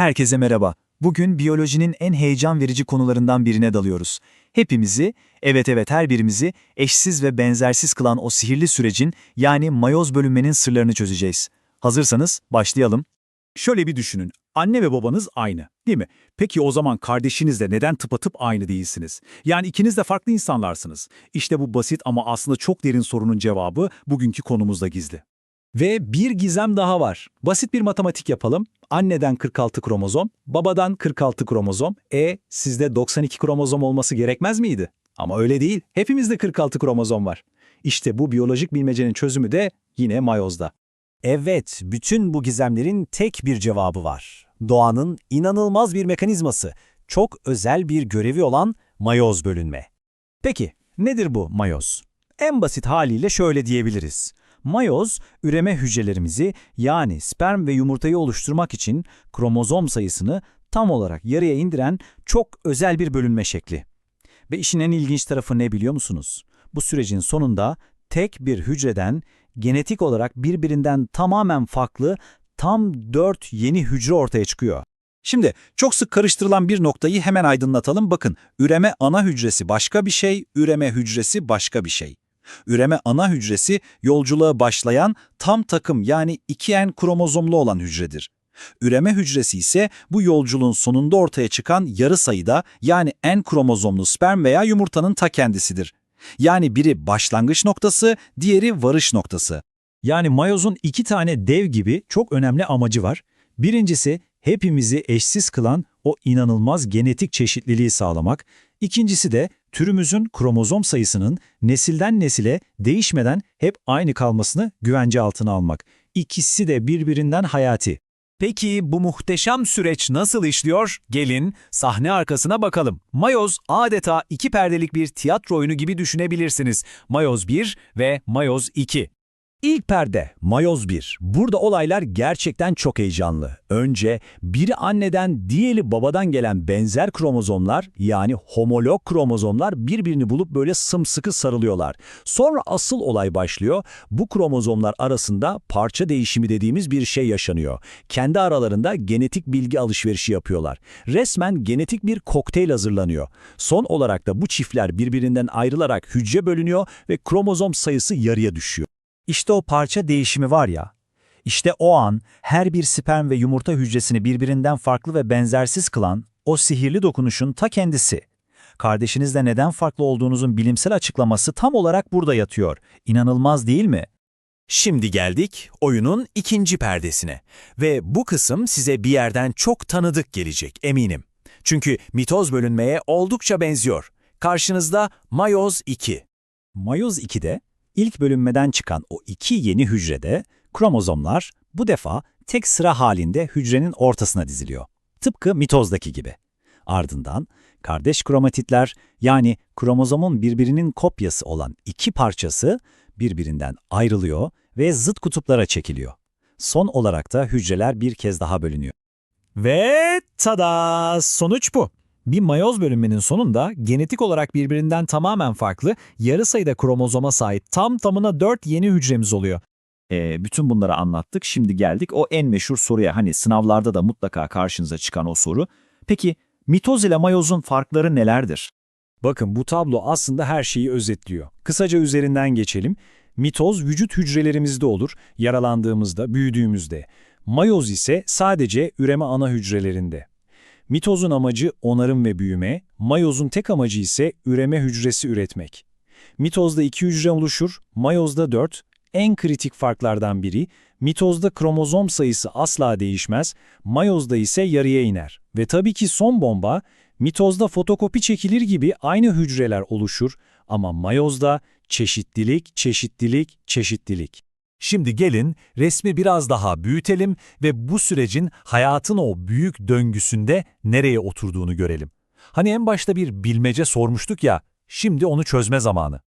Herkese merhaba. Bugün biyolojinin en heyecan verici konularından birine dalıyoruz. Hepimizi, evet evet her birimizi eşsiz ve benzersiz kılan o sihirli sürecin yani mayoz bölünmenin sırlarını çözeceğiz. Hazırsanız başlayalım. Şöyle bir düşünün. Anne ve babanız aynı, değil mi? Peki o zaman kardeşinizle neden tıpatıp aynı değilsiniz? Yani ikiniz de farklı insanlarsınız. İşte bu basit ama aslında çok derin sorunun cevabı bugünkü konumuzda gizli. Ve bir gizem daha var. Basit bir matematik yapalım. Anneden 46 kromozom, babadan 46 kromozom. E sizde 92 kromozom olması gerekmez miydi? Ama öyle değil. Hepimizde 46 kromozom var. İşte bu biyolojik bilmecenin çözümü de yine mayozda. Evet, bütün bu gizemlerin tek bir cevabı var. Doğanın inanılmaz bir mekanizması, çok özel bir görevi olan mayoz bölünme. Peki, nedir bu mayoz? En basit haliyle şöyle diyebiliriz. Mayoz, üreme hücrelerimizi yani sperm ve yumurtayı oluşturmak için kromozom sayısını tam olarak yarıya indiren çok özel bir bölünme şekli. Ve işin en ilginç tarafı ne biliyor musunuz? Bu sürecin sonunda tek bir hücreden genetik olarak birbirinden tamamen farklı tam 4 yeni hücre ortaya çıkıyor. Şimdi çok sık karıştırılan bir noktayı hemen aydınlatalım. Bakın, üreme ana hücresi başka bir şey, üreme hücresi başka bir şey. Üreme ana hücresi yolculuğa başlayan tam takım yani 2N kromozomlu olan hücredir. Üreme hücresi ise bu yolculuğun sonunda ortaya çıkan yarı sayıda yani N kromozomlu sperm veya yumurtanın ta kendisidir. Yani biri başlangıç noktası, diğeri varış noktası. Yani mayozun iki tane dev gibi çok önemli amacı var. Birincisi hepimizi eşsiz kılan o inanılmaz genetik çeşitliliği sağlamak. İkincisi de türümüzün kromozom sayısının nesilden nesile değişmeden hep aynı kalmasını güvence altına almak. İkisi de birbirinden hayati. Peki bu muhteşem süreç nasıl işliyor? Gelin sahne arkasına bakalım. Mayoz adeta iki perdelik bir tiyatro oyunu gibi düşünebilirsiniz. Mayoz 1 ve Mayoz 2. İlk perde, mayoz 1. Burada olaylar gerçekten çok heyecanlı. Önce biri anneden, diğeri babadan gelen benzer kromozomlar yani homolog kromozomlar birbirini bulup böyle sımsıkı sarılıyorlar. Sonra asıl olay başlıyor. Bu kromozomlar arasında parça değişimi dediğimiz bir şey yaşanıyor. Kendi aralarında genetik bilgi alışverişi yapıyorlar. Resmen genetik bir kokteyl hazırlanıyor. Son olarak da bu çiftler birbirinden ayrılarak hücre bölünüyor ve kromozom sayısı yarıya düşüyor. İşte o parça değişimi var ya, işte o an her bir sperm ve yumurta hücresini birbirinden farklı ve benzersiz kılan o sihirli dokunuşun ta kendisi. Kardeşinizle neden farklı olduğunuzun bilimsel açıklaması tam olarak burada yatıyor. İnanılmaz değil mi? Şimdi geldik oyunun ikinci perdesine. Ve bu kısım size bir yerden çok tanıdık gelecek eminim. Çünkü mitoz bölünmeye oldukça benziyor. Karşınızda Mayoz 2. Mayoz 2'de ilk bölünmeden çıkan o iki yeni hücrede kromozomlar bu defa tek sıra halinde hücrenin ortasına diziliyor. Tıpkı mitozdaki gibi. Ardından kardeş kromatitler yani kromozomun birbirinin kopyası olan iki parçası birbirinden ayrılıyor ve zıt kutuplara çekiliyor. Son olarak da hücreler bir kez daha bölünüyor. Ve tada! Sonuç bu. Bir mayoz bölünmenin sonunda genetik olarak birbirinden tamamen farklı yarı sayıda kromozoma sahip tam tamına 4 yeni hücremiz oluyor. Ee, bütün bunları anlattık. Şimdi geldik o en meşhur soruya. Hani sınavlarda da mutlaka karşınıza çıkan o soru. Peki mitoz ile mayozun farkları nelerdir? Bakın bu tablo aslında her şeyi özetliyor. Kısaca üzerinden geçelim. Mitoz vücut hücrelerimizde olur, yaralandığımızda, büyüdüğümüzde. Mayoz ise sadece üreme ana hücrelerinde. Mitozun amacı onarım ve büyüme, mayozun tek amacı ise üreme hücresi üretmek. Mitozda iki hücre oluşur, mayozda dört. En kritik farklardan biri, mitozda kromozom sayısı asla değişmez, mayozda ise yarıya iner. Ve tabii ki son bomba, mitozda fotokopi çekilir gibi aynı hücreler oluşur ama mayozda çeşitlilik, çeşitlilik, çeşitlilik. Şimdi gelin resmi biraz daha büyütelim ve bu sürecin hayatın o büyük döngüsünde nereye oturduğunu görelim. Hani en başta bir bilmece sormuştuk ya, şimdi onu çözme zamanı.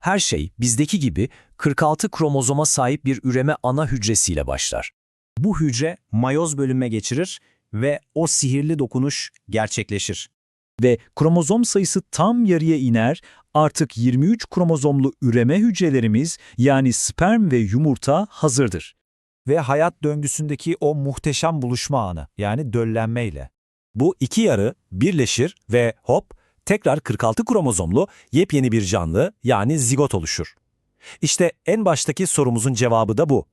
Her şey bizdeki gibi 46 kromozoma sahip bir üreme ana hücresiyle başlar. Bu hücre mayoz bölünme geçirir ve o sihirli dokunuş gerçekleşir. Ve kromozom sayısı tam yarıya iner, artık 23 kromozomlu üreme hücrelerimiz yani sperm ve yumurta hazırdır. ve hayat döngüsündeki o muhteşem buluşma anı yani döllenmeyle. Bu iki yarı birleşir ve hop tekrar 46 kromozomlu yepyeni bir canlı yani zigot oluşur. İşte en baştaki sorumuzun cevabı da bu.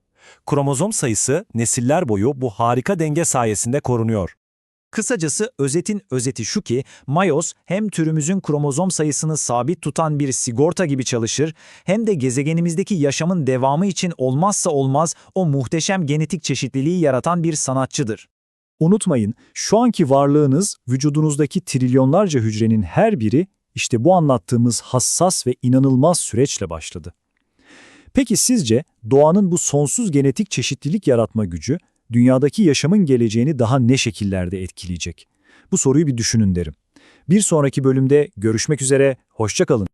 Kromozom sayısı nesiller boyu bu harika denge sayesinde korunuyor. Kısacası özetin özeti şu ki, mayoz hem türümüzün kromozom sayısını sabit tutan bir sigorta gibi çalışır, hem de gezegenimizdeki yaşamın devamı için olmazsa olmaz o muhteşem genetik çeşitliliği yaratan bir sanatçıdır. Unutmayın, şu anki varlığınız vücudunuzdaki trilyonlarca hücrenin her biri işte bu anlattığımız hassas ve inanılmaz süreçle başladı. Peki sizce doğanın bu sonsuz genetik çeşitlilik yaratma gücü dünyadaki yaşamın geleceğini daha ne şekillerde etkileyecek? Bu soruyu bir düşünün derim. Bir sonraki bölümde görüşmek üzere, hoşça kalın.